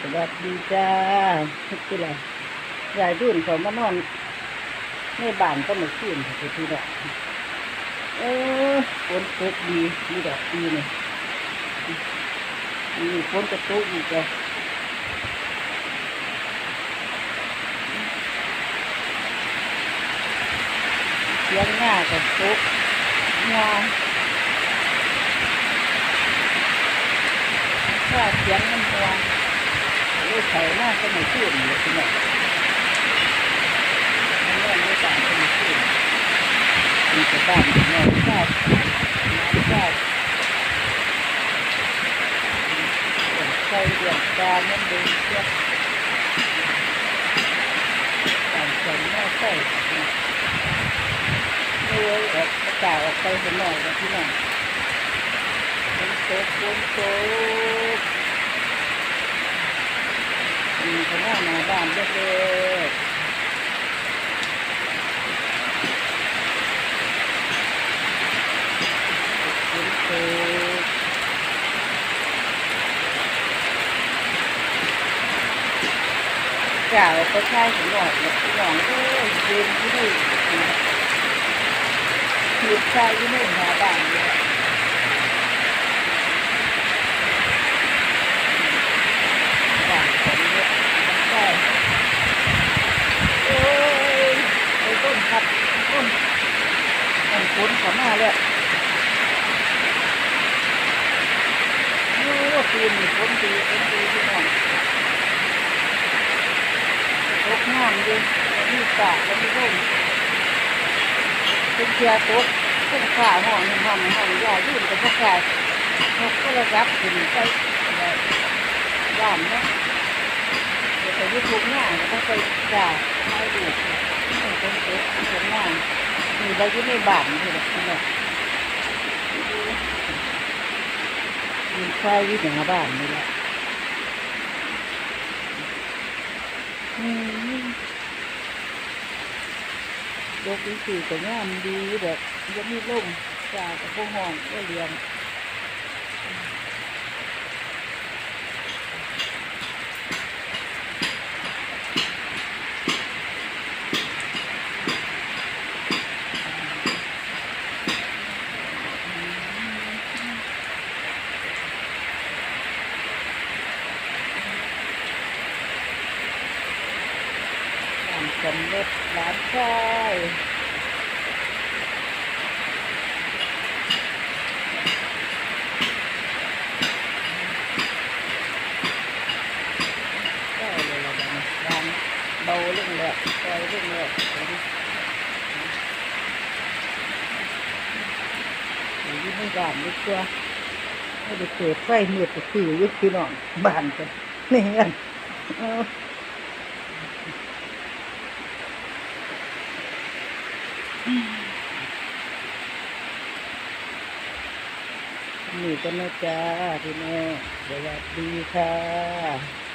สวัสดีจ้าที่ไรยายรุ่นเขามานอนในบ้านก็มาขึ้นค่ะพี่ดอกเออฝนตกดีมีดอกดีนี่มีฝนจะตกอีกแล้วเสียงหน้ากับตกงาถ้าเสียงมันหัว ลูกไข่มากก็ไม่ขึ้นเลยทีนี้มันเริ่ไม่ต่างก็ไม่ขึ้นมีแต่บ้านนอนชาติน้ำชาติใส่เดือดจานมันดูเยอะต่างคนน่าใส่รวยออกประกาศออกไปข้างนอกแล้วพี่น้องฝนตกฝนตก มีคนหน้ามาบ้านเล็กกล่าวไปใช้ถึงหน่อยเนี่ยหน่อยก็ยืนที่นี่ยืนใช้ที่นี่หาบ้านเนี่ยบ้านคนเนี่ยใช่ โอ้ยไอ้ต้นครับต้นต้น ฝนเขามาแล้วโอ้ปีนี้ฝนดีฝนดีพี่น้องตกน้ำดีแล้วมีตากแล้วมีร่มเป็นเชียร์ตกเป็นขาห้องห้องห้องยายื่นกับพวกกายนกก็ระดับขึ้นไปย่านเนาะเดี๋ยวไปยุทุกหน้าก็ไปจ่าไม่ดูเป็นเอ๊ะเป็นหน้า มีเราอยู่ในบ้านนี่แหละนี่แหลยมีไฟอยู่ในบ้านนี่แหละยกที่สี่ก็งามดีแบบยังมีร่มจากับพวกห้องก็เรียน ร้านสำเร็จร้านชายได้เลยละบ้านร้านเบาเรื่องแรกซอยเรื่องแรกอยู่ในบ้านดีกว่าไม่ได้เปิดไฟมืดก็คืออยุคพี่น้องบ้านกันนี่ไงเนี่กันะจ้าพี่แม่สวัสดีค่ะ